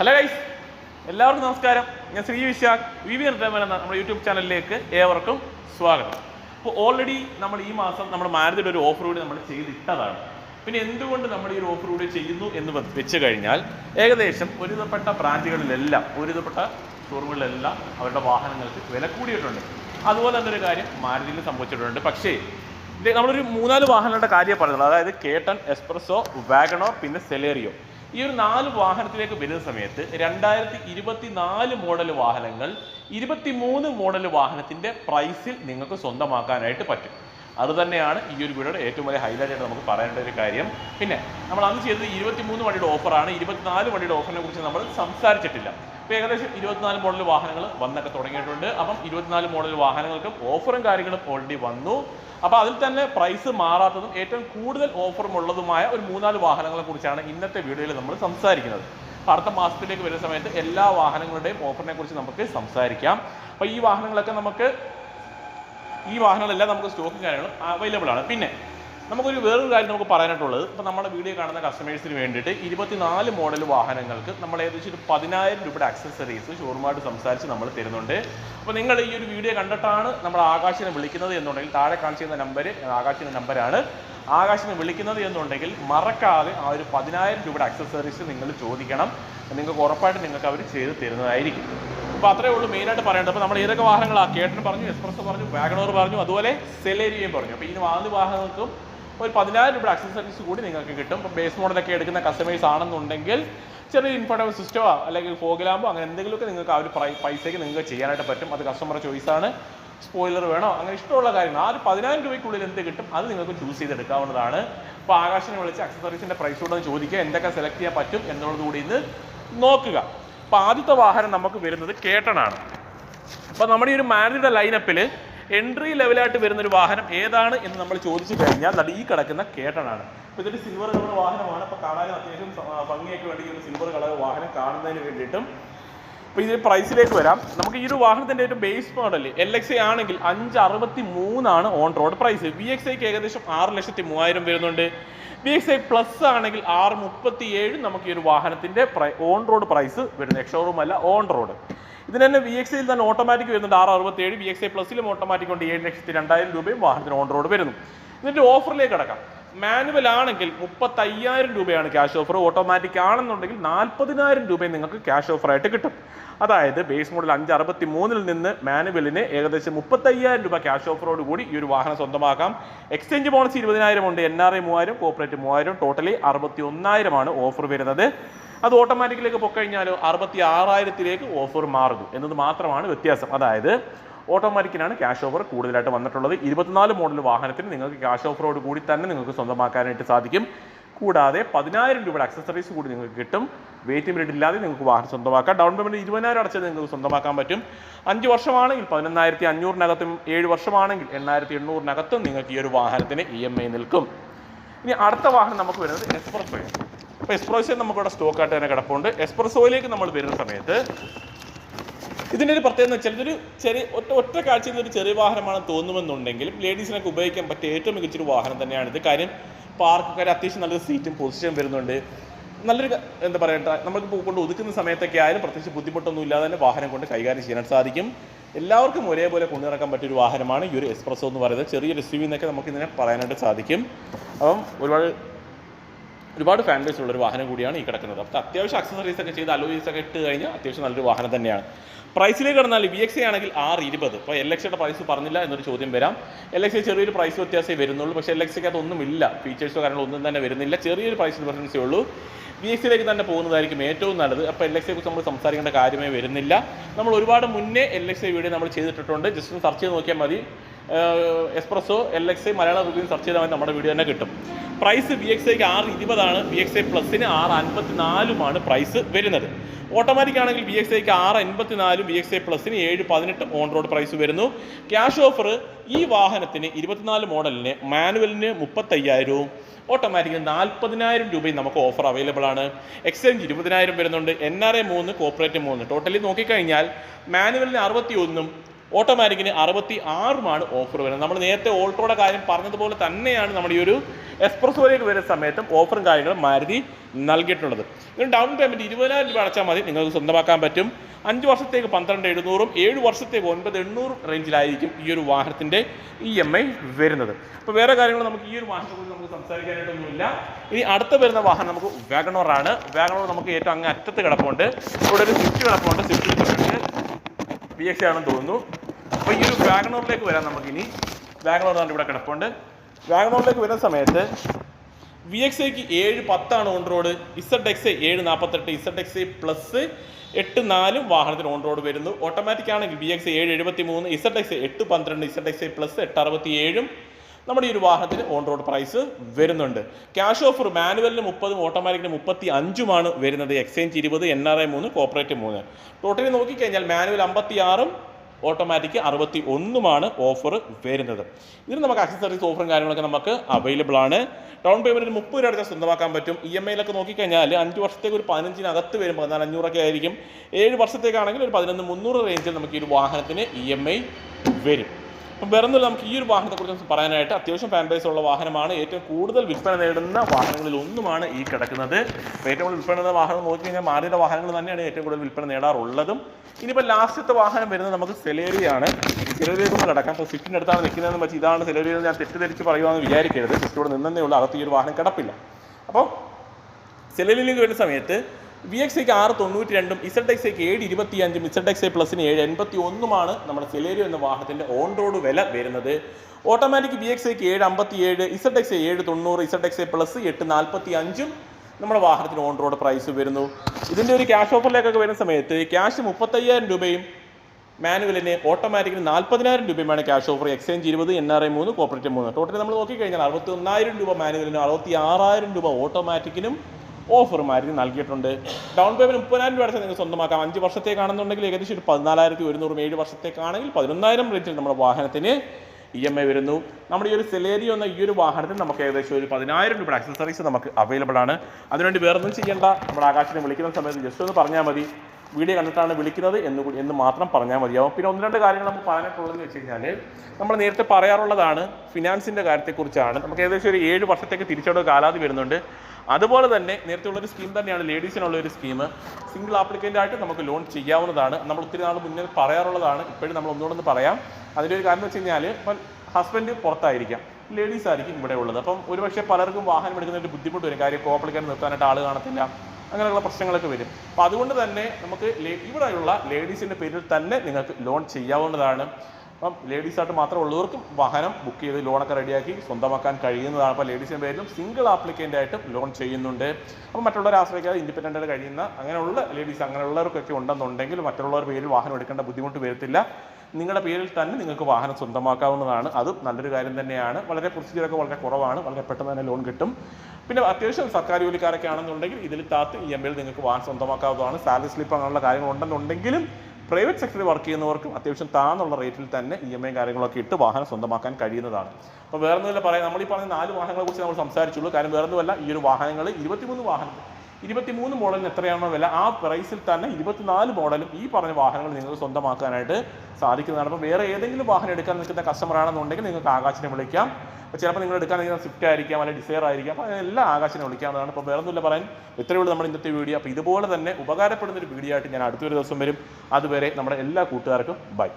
Hello guys എല്ലാവർക്കും നമസ്കാരം. ഞാൻ Shri Vishakh. V V entertainment എന്ന നമ്മുടെ യൂട്യൂബ് ചാനലിലേക്ക് ഏവർക്കും സ്വാഗതം. അപ്പോൾ ഓൾറെഡി നമ്മൾ ഈ മാസം നമ്മുടെ മാരുതിയുടെ ഒരു ഓഫർ കൂടി നമ്മൾ ചെയ്തിട്ടതാണ്. പിന്നെ എന്തുകൊണ്ട് നമ്മൾ ഈ ഒരു ഓഫർ കൂടി ചെയ്യുന്നു എന്ന് വെച്ച് കഴിഞ്ഞാൽ ഏകദേശം ഒരുവിധപ്പെട്ട ബ്രാൻഡുകളിലെല്ലാം ഒരുവിധപ്പെട്ട ഷോറൂമുകളിലെല്ലാം അവരുടെ വാഹനങ്ങൾക്ക് വില കൂടിയിട്ടുണ്ട്. അതുപോലെ തന്നെ ഒരു കാര്യം മാരുതിയിൽ സംഭവിച്ചിട്ടുണ്ട്. പക്ഷേ നമ്മളൊരു മൂന്നാൽ വാഹനങ്ങളുടെ കാര്യം പറഞ്ഞത് അതായത് കേട്ടൺ എക്സ്പ്രസോ വാഗണോ പിന്നെ സെലേറിയോ ഈ ഒരു നാല് വാഹനത്തിലേക്ക് വരുന്ന സമയത്ത് രണ്ടായിരത്തി ഇരുപത്തി നാല് മോഡൽ വാഹനങ്ങൾ ഇരുപത്തി മൂന്ന് മോഡൽ വാഹനത്തിന്റെ പ്രൈസിൽ നിങ്ങൾക്ക് സ്വന്തമാക്കാനായിട്ട് പറ്റും. അത് തന്നെയാണ് ഈ ഒരു വീഡിയോയുടെ ഏറ്റവും വലിയ ഹൈലൈറ്റ് ആയിട്ട് നമുക്ക് പറയേണ്ട ഒരു കാര്യം. പിന്നെ നമ്മൾ അന്ന് ചെയ്തത് ഇരുപത്തിമൂന്ന് വണ്ടിയുടെ ഓഫറാണ് ഇരുപത്തിനാല് വണ്ടിയുടെ ഓഫറിനെ കുറിച്ച് നമ്മൾ സംസാരിച്ചിട്ടില്ല. ഇപ്പോൾ ഏകദേശം ഇരുപത്തിനാല് മോഡൽ വാഹനങ്ങൾ വന്നൊക്കെ തുടങ്ങിയിട്ടുണ്ട്. അപ്പം ഇരുപത്തിനാല് മോഡൽ വാഹനങ്ങൾക്കും ഓഫറും കാര്യങ്ങളും ഓൾറെഡി വന്നു. അപ്പോൾ അതിൽ തന്നെ പ്രൈസ് മാറാത്തതും ഏറ്റവും കൂടുതൽ ഓഫറും ഉള്ളതുമായ ഒരു മൂന്നാൽ വാഹനങ്ങളെ കുറിച്ചാണ് ഇന്നത്തെ വീഡിയോയിൽ നമ്മൾ സംസാരിക്കുന്നത്. അടുത്ത മാസത്തിലേക്ക് വരുന്ന സമയത്ത് എല്ലാ വാഹനങ്ങളുടെയും ഓഫറിനെ കുറിച്ച് നമുക്ക് സംസാരിക്കാം. അപ്പോൾ ഈ വാഹനങ്ങളൊക്കെ നമുക്ക് ഈ വാഹനങ്ങളെല്ലാം നമുക്ക് സ്റ്റോക്കും കാര്യങ്ങളും അവൈലബിൾ ആണ്. പിന്നെ നമുക്കൊരു വേറൊരു കാര്യം നമുക്ക് പറയാനായിട്ടുള്ളത്. ഇപ്പോൾ നമ്മുടെ വീഡിയോ കാണുന്ന കസ്റ്റമേഴ്സിന് വേണ്ടിയിട്ട് ഇരുപത്തിനാല് മോഡൽ വാഹനങ്ങൾക്ക് നമ്മൾ ഏകദേശം ഒരു പതിനായിരം രൂപയുടെ അക്സസറീസ് ഷോറൂമായിട്ട് സംസാരിച്ച് നമ്മൾ തരുന്നുണ്ട്. അപ്പോൾ നിങ്ങൾ ഈ ഒരു വീഡിയോ കണ്ടിട്ടാണ് നമ്മൾ ആകാശിനെ വിളിക്കുന്നത് എന്നുണ്ടെങ്കിൽ താഴെ കാണിച്ചിരുന്ന നമ്പർ ആകാശിന്റെ നമ്പരാണ് ആകാശിനെ വിളിക്കുന്നത് എന്നുണ്ടെങ്കിൽ മറക്കാതെ ആ ഒരു പതിനായിരം രൂപയുടെ അക്സസറീസ് നിങ്ങൾ ചോദിക്കണം. നിങ്ങൾക്ക് ഉറപ്പായിട്ട് നിങ്ങൾക്ക് അവർ ചെയ്ത് തരുന്നതായിരിക്കും. അപ്പോൾ അത്രേ ഉള്ളൂ മെയിനായിട്ട് പറയേണ്ടത്. അപ്പോൾ നമ്മൾ ഏതൊക്കെ വാഹനങ്ങളാണ് കേട്ടൻ പറഞ്ഞു എക്സ്പ്രസ് പറഞ്ഞു വാഗണോർ പറഞ്ഞു അതുപോലെ സെലേരിയയും പറഞ്ഞു. അപ്പോൾ ഈ നാല് വാഹനങ്ങൾക്കും ഒരു പതിനായിരം രൂപ അക്സസറീസ് കൂടി നിങ്ങൾക്ക് കിട്ടും. ഇപ്പോൾ ബേസ് മോഡലൊക്കെ എടുക്കുന്ന കസ്റ്റമേഴ്സ് ആണെന്നുണ്ടെങ്കിൽ ചെറിയ ഇൻഫോർട്ടബിൾ സിസ്റ്റമോ അല്ലെങ്കിൽ ഫോഗിലാമ്പോ അങ്ങനെ എന്തെങ്കിലുമൊക്കെ നിങ്ങൾക്ക് ആ ഒരു പൈസയ്ക്ക് നിങ്ങൾക്ക് ചെയ്യാനായിട്ട് പറ്റും. അത് കസ്റ്റമർ ചോയ്സാണ് സ്പോയിലർ വേണോ? അങ്ങനെ ഇഷ്ടമുള്ള കാര്യങ്ങൾ. ആ ഒരു പതിനായിരം രൂപയ്ക്കുള്ളിൽ എന്ത് കിട്ടും? അത് നിങ്ങൾക്ക് ചൂസ് ചെയ്തെടുക്കാവുന്നതാണ്. അപ്പോൾ ആകാശനെ വിളിച്ച് അക്സസറീസിന്റെ പ്രൈസ് കൂടെ ചോദിക്കുക എന്തൊക്കെ സെലക്ട് ചെയ്യാൻ പറ്റും എന്നുള്ളത് കൂടി ഇന്ന് നോക്കുക. അപ്പോൾ ആദ്യത്തെ വാഹനം നമുക്ക് വരുന്നത് കേട്ടനാണ് അപ്പോൾ നമ്മുടെ ഈ ഒരു മാരുതിയുടെ ലൈനപ്പിൽ എൻട്രി ലെവലായിട്ട് വരുന്ന ഒരു വാഹനം ഏതാണ് എന്ന് നമ്മൾ ചോദിച്ചു കഴിഞ്ഞാൽ നല്ല ഈ കിടക്കുന്ന കേട്ടനാണ്. അപ്പോൾ ഇതൊരു സിൽവർ കളർ വാഹനമാണ്. അപ്പോൾ കാണാൻ അത്യാവശ്യം ഭംഗിയൊക്കെ വേണ്ടി ഒരു സിൽവർ കളർ വാഹനം കാണുന്നതിന് വേണ്ടിയിട്ടും അപ്പോൾ ഇതിന് പ്രൈസിലേക്ക് വരാം. നമുക്ക് ഈ ഒരു വാഹനത്തിന്റെ ഒരു ബേസ് മോഡൽ എൽ എക്സ് ആണെങ്കിൽ അഞ്ച് അറുപത്തി മൂന്നാണ് on road price V X ഐക്ക് ഏകദേശം ആറ് ലക്ഷത്തി മൂവായിരം വരുന്നുണ്ട്. വി എക്സ് ഐ പ്ലസ് ആണെങ്കിൽ ആറ് മുപ്പത്തി ഏഴ് നമുക്ക് ഈ ഒരു വാഹനത്തിന്റെ ഓൺ റോഡ് പ്രൈസ് വരുന്നത് എക്സോറൂം അല്ല ഓൺ റോഡ് ഇതിന് തന്നെ വി എക്സിൽ തന്നെ ഓട്ടോമാറ്റിക് വരുന്നുണ്ട്. ആറ് അറുപത്തി ഏഴ് വി എക്സ് ഐ പ്ലസിലും ഓട്ടോമാറ്റിക് കൊണ്ട് ഏഴ് ലക്ഷത്തി രണ്ടായിരം രൂപയും വാഹനത്തിന് ഓൺ റോഡ് വരുന്നു. ഇതിന്റെ ഓഫറിലേക്ക് കിടക്കാം. മാനുവൽ ആണെങ്കിൽ മുപ്പത്തയ്യായിരം രൂപയാണ് ക്യാഷ് ഓഫർ ഓട്ടോമാറ്റിക് ആണെന്നുണ്ടെങ്കിൽ നാൽപ്പതിനായിരം രൂപയും നിങ്ങൾക്ക് ക്യാഷ് ഓഫറായിട്ട് കിട്ടും. അതായത് ബേസ് മോഡൽ അഞ്ച് അറുപത്തി മൂന്നിൽ നിന്ന് മാനുവലിന് ഏകദേശം മുപ്പത്തയ്യായിരം രൂപ ക്യാഷ് ഓഫറോട് കൂടി ഈ ഒരു വാഹനം സ്വന്തമാക്കാം. എക്സ്ചേഞ്ച് ബോണസ് ഇരുപതിനായിരം ഉണ്ട്. എൻ ആർ ഐ മൂവായിരം കോപ്പറേറ്റ് മൂവായിരം ടോട്ടലി അറുപത്തി ഒന്നായിരമാണ് ഓഫർ വരുന്നത്. അത് ഓട്ടോമാറ്റിക്കിലേക്ക് പൊക്കഴിഞ്ഞാലോ അറുപത്തി ആറായിരത്തിലേക്ക് ഓഫർ മാറുന്നു എന്നത് മാത്രമാണ് വ്യത്യാസം. അതായത് ഓട്ടോമാറ്റിക്കിനാണ് ക്യാഷ് ഓഫർ കൂടുതലായിട്ട് വന്നിട്ടുള്ളത്. ഇരുപത്തിനാല് മോഡൽ വാഹനത്തിന് നിങ്ങൾക്ക് ക്യാഷ് ഓഫറോട് കൂടി തന്നെ നിങ്ങൾക്ക് സ്വന്തമാക്കാനായിട്ട് സാധിക്കും. കൂടാതെ പതിനായിരം രൂപയുടെ അക്സസറീസ് കൂടി നിങ്ങൾക്ക് കിട്ടും. വെയിറ്റ് പീരീഡ് ഇല്ലാതെ നിങ്ങൾക്ക് വാഹനം സ്വന്തമാക്കാം. ഡൗൺ പേയ്മെന്റ് ഇരുപതിനായിരം അടച്ചത് നിങ്ങൾക്ക് സ്വന്തമാക്കാൻ പറ്റും. അഞ്ച് വർഷമാണെങ്കിൽ പതിനൊന്നായിരത്തി അഞ്ഞൂറിനകത്തും ഏഴ് വർഷമാണെങ്കിൽ എണ്ണായിരത്തി എണ്ണൂറിനകത്തും നിങ്ങൾക്ക് ഈ ഒരു വാഹനത്തിന് ഇ എം ഐ നിൽക്കും. ഇനി അടുത്ത വാഹനം നമുക്ക് വരുന്നത് എക്സ്പ്രസോ അപ്പോൾ എക്സ്പ്രസോ നമുക്കിവിടെ സ്റ്റോക്കായിട്ട് തന്നെ കിടപ്പുണ്ട്. എക്സ്പ്രസോയിലേക്ക് നമ്മൾ വരുന്ന സമയത്ത് ഇതിന്റെ ഒരു പ്രത്യേകത വെച്ചാൽ ഇതൊരു ചെറിയ ഒറ്റ ഒറ്റ കാഴ്ചയിൽ ഒരു ചെറിയ വാഹനമാണ് തോന്നുമെന്നുണ്ടെങ്കിലും ലേഡീസിനൊക്കെ ഉപയോഗിക്കാൻ പറ്റിയ ഏറ്റവും മികച്ചൊരു വാഹനം തന്നെയാണ് ഇത്. കാര്യം പാർക്കൊക്കെ അത്യാവശ്യം നല്ലൊരു സീറ്റും പൊസിഷൻ വരുന്നുണ്ട്. നല്ലൊരു എന്താ പറയട്ടെ നമുക്ക് കൊണ്ട് ഒതുക്കുന്ന സമയത്തൊക്കെ ആയാലും പ്രത്യേകിച്ച് ബുദ്ധിമുട്ടൊന്നും ഇല്ലാതെ തന്നെ വാഹനം കൊണ്ട് കൈകാര്യം ചെയ്യാൻ സാധിക്കും. എല്ലാവർക്കും ഒരേപോലെ കൊണ്ടുനടക്കാൻ പറ്റിയ ഒരു വാഹനമാണ് ഈ ഒരു എക്സ്പ്രസോ എന്ന് പറയുന്നത്. ചെറിയൊരു എസ് യു എന്നൊക്കെ നമുക്ക് ഇതിനെ പറയാനായിട്ട് സാധിക്കും. അപ്പം ഒരുപാട് ഒരുപാട് ഫാൻ ബേസ് ഉള്ള ഒരു വാഹനം കൂടിയാണ് ഈ കിടക്കുന്നത്. അപ്പോൾ അത്യാവശ്യം അക്സസറീസ് ഒക്കെ ചെയ്ത് അലോയിസ് ഒക്കെ ഇട്ട് കഴിഞ്ഞാൽ അത്യാവശ്യം നല്ലൊരു വാഹനം തന്നെയാണ്. പ്രൈസിലേക്ക് കിടന്നാൽ വി എക്സ് ആണെങ്കിൽ ആറ് ഇരുപത്. ഇപ്പോൾ എൽ എക്സിയുടെ പ്രൈസ് പറഞ്ഞില്ല എന്നൊരു ചോദ്യം വരാം. എൽ എക്സ് ചെറിയൊരു പ്രൈസ് വ്യത്യാസമേ വരുന്നുള്ളൂ. പക്ഷേ എൽ എക്സിക്കകത്ത് ഇല്ല. ഫീച്ചേഴ്സോ കാര്യങ്ങളോ ഒന്നും തന്നെ വരുന്നില്ല. ചെറിയൊരു പ്രൈസ് ഡിഫറൻസേ ഉള്ളൂ. വി എക്സിലേക്ക് തന്നെ പോകുന്നതായിരിക്കും ഏറ്റവും നല്ലത്. അപ്പോൾ എൽ എക്സിയെ കുറിച്ച് നമ്മൾ സംസാരിക്കേണ്ട കാര്യമേ വരുന്നില്ല. നമ്മൾ ഒരുപാട് മുന്നേ എൽ എക്സ് വീഡിയോ നമ്മൾ ചെയ്തിട്ടുണ്ട് ജസ്റ്റ് ഒന്ന് സെർച്ച് ചെയ്ത് നോക്കിയാൽ മതി. Spresso L X I Malayalam review search ചെയ്താൽ മതി. നമ്മുടെ വീഡിയോ തന്നെ കിട്ടും. പ്രൈസ് വി എക്സ് ഐക്ക് ആറ് ഇരുപതാണ്. വി എക്സ് ഐ പ്ലസിന് ആറ് അൻപത്തി നാലുമാണ് പ്രൈസ് വരുന്നത്. ഓട്ടോമാറ്റിക് ആണെങ്കിൽ വി എക്സ് ഐക്ക് ആറ് എൺപത്തി നാലും വി എക്സ് ഐ പ്ലസിന് ഏഴ് പതിനെട്ട് ഓൺ റോഡ് പ്രൈസ് വരുന്നു. ക്യാഷ് ഓഫർ ഈ വാഹനത്തിന് ഇരുപത്തിനാല് മോഡലിന് മാനുവലിന് മുപ്പത്തയ്യായിരവും ഓട്ടോമാറ്റിക്കിന് നാൽപ്പതിനായിരം രൂപയും നമുക്ക് ഓഫർ അവൈലബിൾ ആണ്. എക്സ്ചേഞ്ച് ഇരുപതിനായിരം വരുന്നുണ്ട്. എൻ ആർ എ മൂന്ന് കോപ്പറേറ്റ് മൂന്ന്. ടോട്ടലി നോക്കിക്കഴിഞ്ഞാൽ മാനുവലിന് അറുപത്തി ഒന്നും ഓട്ടോമാറ്റിക്കിന് അറുപത്തി ആറുമാണ് ഓഫർ വരുന്നത്. നമ്മൾ നേരത്തെ ഓൾട്ടോയുടെ കാര്യം പറഞ്ഞതുപോലെ തന്നെയാണ് നമ്മുടെ ഈ ഒരു എക്സ്പ്രസോയിലേക്ക് വരുന്ന സമയത്തും ഓഫറും കാര്യങ്ങളും മാരുതി നൽകിയിട്ടുള്ളത്. ഇതിന് ഡൗൺ പേയ്മെന്റ് ഇരുപതിനായിരം രൂപ അടച്ചാൽ മതി. നിങ്ങൾക്ക് സ്വന്തമാക്കാൻ പറ്റും. അഞ്ച് വർഷത്തേക്ക് പന്ത്രണ്ട് എഴുന്നൂറും ഏഴ് വർഷത്തേക്ക് ഒൻപത് എണ്ണൂറും റേഞ്ചിലായിരിക്കും ഈ ഒരു വാഹനത്തിന്റെ ഇ എം ഐ വരുന്നത്. അപ്പോൾ വേറെ കാര്യങ്ങൾ നമുക്ക് ഈ ഒരു വാഹനത്തെക്കുറിച്ച് നമുക്ക് സംസാരിക്കാനായിട്ടൊന്നുമില്ല. ഇനി അടുത്ത വരുന്ന വാഹനം നമുക്ക് വാഗണോറാണ്. വാഗണോർ നമുക്ക് ഏറ്റവും അങ്ങ് അറ്റത്ത് കിടപ്പുണ്ട്. ഇവിടെ ഒരു സ്വിഫ്റ്റ് കിടപ്പുണ്ട്. സ്വിഫ്റ്റ് ബി എക്സ് ആണെന്ന് തോന്നുന്നു. അപ്പോൾ ഈ ഒരു വാഗണോറിലേക്ക് വരാം നമുക്കിനി. വാഗണോർ തന്നെ ഇവിടെ കിടപ്പുണ്ട്. വാഗണോറിലേക്ക് വരുന്ന സമയത്ത് വി എക്സ് ഐക്ക് ഏഴ് പത്താണ് ഓൺ റോഡ് ഇസഡ് എക്സ് ഏഴ് നാൽപ്പത്തെട്ട് ഇസഡ് എക്സ് പ്ലസ് എട്ട് നാലും വാഹനത്തിന് ഓൺ റോഡ് വരുന്നു. ഓട്ടോമാറ്റിക് ആണെങ്കിൽ വി എക്സ് ഏഴ് എഴുപത്തി മൂന്ന് ഇസഡ് എക്സ് എട്ട് പന്ത്രണ്ട് ഇസഡ് എക്സ് പ്ലസ് എട്ട് അറുപത്തി ഏഴും നമ്മുടെ ഈ ഒരു വാഹനത്തിന് ഓൺ റോഡ് പ്രൈസ് വരുന്നുണ്ട്. ക്യാഷ് ഓഫർ മാനുവലിന് മുപ്പതും ഓട്ടോമാറ്റിക്കിന് മുപ്പത്തി അഞ്ചുമാണ് വരുന്നത്. എക്സ്ചേഞ്ച് ഇരുപത് എൻ ആർ ഐ മൂന്ന് കോപ്പറേറ്റ് മൂന്ന്. ടോട്ടലി നോക്കിക്കഴിഞ്ഞാൽ മാനുവൽ അമ്പത്തി ആറും ഓട്ടോമാറ്റിക് അറുപത്തി ഒന്നുമാണ് ഓഫർ വരുന്നത്. ഇതിന് നമുക്ക് അക്സസറീസ് ഓഫറും കാര്യങ്ങളൊക്കെ നമുക്ക് അവൈലബിൾ ആണ്. ഡൗൺ പേയ്മെന്റ് മുപ്പത് രൂപ അടച്ചാൽ സ്വന്തമാക്കാൻ പറ്റും. ഇ എം ഐയിലൊക്കെ നോക്കിക്കഴിഞ്ഞാൽ അഞ്ച് വർഷത്തേക്ക് ഒരു പതിനഞ്ചിനകത്ത് വരും. പതിനാല് അഞ്ഞൂറൊക്കെ ആയിരിക്കും. ഏഴ് വർഷത്തേക്കാണെങ്കിൽ ഒരു പതിനൊന്ന് മുന്നൂറ് റേഞ്ചിൽ നമുക്ക് ഈ ഒരു വാഹനത്തിന് ഇ എം ഐ വരും. അപ്പം വേറെ ഒന്നുമില്ല നമുക്ക് ഈ ഒരു വാഹനത്തെക്കുറിച്ച് നമുക്ക് പറയാനായിട്ട് അത്യാവശ്യം ഫാൻ ബേസ് ഉള്ള വാഹനമാണ്. ഏറ്റവും കൂടുതൽ വിൽപ്പന നേടുന്ന വാഹനങ്ങളിൽ ഒന്നുമാണ് ഈ കിടക്കുന്നത്. അപ്പോൾ ഏറ്റവും കൂടുതൽ വിൽപ്പന നേടുന്ന വാഹനം നോക്കി കഴിഞ്ഞാൽ മാറിയുടെ വാഹനങ്ങൾ തന്നെയാണ് ഏറ്റവും കൂടുതൽ വിൽപ്പന നേടാറുള്ളതും. ഇനിയിപ്പോൾ ലാസ്റ്റത്തെ വാഹനം വരുന്നത് നമുക്ക് സെലേറിയാണ്. സെലേറിയൊക്കെ കിടക്കാം. അപ്പോൾ സ്വിഫ്റ്റിന്റെ അടുത്താണ് നിൽക്കുന്നതെന്ന് വെച്ചാൽ ഇതാണ് സെലേറിയ എന്ന് ഞാൻ തെറ്റിദ്ധരിച്ച് പറയുവാന്ന് വിചാരിക്കരുത്. സ്വിഫ്റ്റ് ഇവിടെ നിന്നേ ഉള്ളൂ. അകത്ത് ഈ ഒരു വാഹനം കിടപ്പില്ല. അപ്പോൾ സെലേരിയിലേക്ക് വരുന്ന സമയത്ത് വി എക്സ് ഐക്ക് ആറ് തൊണ്ണൂറ്റി രണ്ടും ഇസഡ് എക്സ് ഐക്ക് ഏഴ് ഇരുപത്തി അഞ്ചും ഇസഡ് എക്സ് ഐ പ്ലസിന് ഏഴ് എൺപത്തി ഒന്നുമാണ് നമ്മുടെ സെലേരിയോ എന്ന വാഹനത്തിന്റെ ഓൺ റോഡ് വില വരുന്നത്. ഓട്ടോമാറ്റിക് വി എക്സ് ഐക്ക് ഏഴ് അമ്പത്തി ഏഴ് ഇസഡ് എക്സ് ഐ ഏഴ് തൊണ്ണൂറ് ഇസഡ് എക്സ് ഐ പ്ലസ് എട്ട് നാൽപ്പത്തി അഞ്ചും നമ്മുടെ വാഹനത്തിന് ഓൺ റോഡ് പ്രൈസ് വരുന്നു. ഇതിന്റെ ഒരു ക്യാഷ് ഓഫറിലേക്കൊക്കെ വരുന്ന സമയത്ത് ക്യാഷ് മുപ്പത്തയ്യായിരം രൂപയും മാനുവലിന് ഓട്ടോമാറ്റിക്കിന് നാൽപ്പതിനായിരം രൂപയുമാണ് ക്യാഷ് ഓഫർ എക്സ്ചേഞ്ച് ഇരുപത് എൻ ആർ ഐ മൂന്ന് കോപ്പറേറ്റീവ് മൂന്ന്. ടോട്ടലി നമ്മൾ നോക്കിക്കഴിഞ്ഞാൽ അറുപത്തി ഒന്നായിരം രൂപ മാനുവലിനും അറുപത്തി ആറായിരം രൂപ ഓട്ടോമാറ്റിക്കിനും ഓഫർ മാറ്റി നൽകിയിട്ടുണ്ട്. ഡൗൺ പേയ്മെന്റ് മുപ്പതിനായിരം രൂപ അടച്ചാൽ നിങ്ങൾക്ക് സ്വന്തമാക്കാം. അഞ്ച് വർഷത്തേക്കാണെന്നുണ്ടെങ്കിൽ ഏകദേശം ഒരു പതിനാലായിരത്തി ഒരുന്നൂറും ഏഴ് വർഷത്തേക്കാണെങ്കിൽ പതിനൊന്നായിരം റേറ്റിൽ നമ്മുടെ വാഹനത്തിന് ഇ എം ഐ വരുന്നു. നമ്മുടെ ഈ ഒരു സെലേരി എന്ന ഈ ഒരു വാഹനത്തിന് നമുക്ക് ഏകദേശം ഒരു പതിനായിരം രൂപ ആക്സസറീസ് നമുക്ക് അവൈലബിൾ ആണ്. അതിനുവേണ്ടി വേറൊന്നും ചെയ്യേണ്ട. നമ്മുടെ ആകാശിനെ വിളിക്കുന്ന സമയത്ത് ജസ്റ്റ് ഒന്ന് പറഞ്ഞാൽ മതി. വീഡിയോ കണ്ടിട്ടാണ് വിളിക്കുന്നത് എന്ന് കൂടി എന്ന് മാത്രം പറഞ്ഞാൽ മതിയാവും. പിന്നെ ഒന്ന് രണ്ട് കാര്യങ്ങൾ നമുക്ക് പറയാനായിട്ടുള്ളതെന്ന് വെച്ച് കഴിഞ്ഞാൽ നമ്മൾ നേരത്തെ പറയാറുള്ളതാണ് ഫിനാൻസിന്റെ കാര്യത്തെക്കുറിച്ചാണ്. നമുക്ക് ഏകദേശം ഒരു ഏഴ് വർഷത്തേക്ക് തിരിച്ചടവ് കാലാവധി വരുന്നുണ്ട്. അതുപോലെ തന്നെ നേരത്തെ ഉള്ളൊരു സ്കീം തന്നെയാണ് ലേഡീസിനുള്ള ഒരു സ്കീം സിംഗിൾ ആപ്ലിക്കന്റ് ആയിട്ട് നമുക്ക് ലോൺ ചെയ്യാവുന്നതാണ്. നമ്മൾ ഒത്തിരി നാൾ മുന്നേ പറയാറുള്ളതാണ്. ഇപ്പോഴും നമ്മൾ ഒന്നുകൂടെ പറയാം. അതിന്റെ ഒരു കാര്യം എന്ന് വെച്ച് കഴിഞ്ഞാൽ ഹസ്ബൻഡ് പുറത്തായിരിക്കാം. ലേഡീസ് ആയിരിക്കും ഇവിടെ ഉള്ളത്. അപ്പം ഒരുപക്ഷെ പലർക്കും വാഹനം എടുക്കുന്നതിന് ബുദ്ധിമുട്ട് വരും. കാര്യം കോപ്പിളിക്കാൻ നിർത്താനായിട്ട് ആൾ കാണത്തില്ല. അങ്ങനെയുള്ള പ്രശ്നങ്ങളൊക്കെ വരും. അപ്പോൾ അതുകൊണ്ട് തന്നെ നമുക്ക് ഇവിടെയുള്ള ലേഡീസിന്റെ പേരിൽ തന്നെ നിങ്ങൾക്ക് ലോൺ ചെയ്യാവുന്നതാണ്. അപ്പം ലേഡീസായിട്ട് മാത്രം ഉള്ളവർക്കും വാഹനം ബുക്ക് ചെയ്ത് ലോണൊക്കെ റെഡിയാക്കി സ്വന്തമാക്കാൻ കഴിയുന്നതാണ്. അപ്പോൾ ലേഡീസിന്റെ പേരിലും സിംഗിൾ ആപ്ലിക്കന്റ് ആയിട്ടും ലോൺ ചെയ്യുന്നുണ്ട്. അപ്പോൾ മറ്റുള്ളവരെ ആശ്രയിക്കാതെ ഇൻഡിപെൻഡന്റ് കഴിയുന്ന അങ്ങനെയുള്ള ലേഡീസ് അങ്ങനെയുള്ളവർക്കൊക്കെ ഉണ്ടെന്നുണ്ടെങ്കിൽ മറ്റുള്ളവരുടെ പേരിൽ വാഹനം എടുക്കേണ്ട ബുദ്ധിമുട്ട് വരത്തില്ല. നിങ്ങളുടെ പേരിൽ തന്നെ നിങ്ങൾക്ക് വാഹനം സ്വന്തമാക്കാവുന്നതാണ്. അതും നല്ലൊരു കാര്യം തന്നെയാണ്. വളരെ പ്രൊസീജിയറൊക്കെ വളരെ കുറവാണ്. വളരെ പെട്ടെന്ന് തന്നെ ലോൺ കിട്ടും. പിന്നെ അത്യാവശ്യം സർക്കാർ ജോലിക്കാരൊക്കെ ആണെന്നുണ്ടെങ്കിൽ ഇതിൽ താത്ത് ഇ എം നിങ്ങൾക്ക് വാഹനം സ്വന്തമാക്കാവുന്നതാണ്. സാലറി സ്ലിപ്പ് അങ്ങനെയുള്ള കാര്യങ്ങൾ ഉണ്ടെന്നുണ്ടെങ്കിലും പ്രൈവറ്റ് സെക്ടറിൽ വർക്ക് ചെയ്യുന്നവർക്കും അത്യാവശ്യം താന്നുള്ള റേറ്റിൽ തന്നെ ഇ എം ഐ കാര്യങ്ങളൊക്കെ ഇട്ട് വാഹനം സ്വന്തമാക്കാൻ കഴിയുന്നതാണ്. അപ്പോൾ വേറെ ഒന്നുമില്ല പറയാം. നമ്മൾ ഈ പറഞ്ഞ നാല് വാഹനങ്ങളെ കുറിച്ച് നമ്മൾ സംസാരിച്ചുള്ളൂ. കാര്യം വേറെ ഒന്നുമല്ല ഈ ഒരു വാഹനങ്ങൾ ഇരുപത്തിമൂന്ന് വാഹനം ഇരുപത്തിമൂന്ന് മോഡലിന് എത്രയാണോ വില? ആ പ്രൈസിൽ തന്നെ ഇരുപത്തിനാല് മോഡലും ഈ പറഞ്ഞ വാഹനങ്ങൾ നിങ്ങൾ സ്വന്തമാക്കാനായിട്ട് സാധിക്കുന്നതാണ്. അപ്പോൾ വേറെ ഏതെങ്കിലും വാഹനം എടുക്കാൻ നിൽക്കുന്ന കസ്റ്റമർ ആണെന്നുണ്ടെങ്കിൽ നിങ്ങൾക്ക് ആകാശിനെ വിളിക്കാം. ചിലപ്പോൾ നിങ്ങൾ എടുക്കാൻ നിൽക്കുന്ന സ്വിഫ്റ്റ് ആയിരിക്കാം അല്ലെങ്കിൽ ഡിസയർ ആയിരിക്കാം. അപ്പോൾ എല്ലാ ആകാശിനെ വിളിക്കാവുന്നതാണ്. അപ്പോൾ വേറെ ഒന്നുമില്ല പറയാൻ. ഇത്രയേ ഉള്ളൂ നമ്മുടെ ഇന്നത്തെ വീഡിയോ. അപ്പോൾ ഇതുപോലെ തന്നെ ഉപകാരപ്പെടുന്ന ഒരു വീഡിയോ ആയിട്ട് ഞാൻ അടുത്തൊരു ദിവസം വരും. അതുവരെ നമ്മുടെ എല്ലാ കൂട്ടുകാർക്കും ബൈ.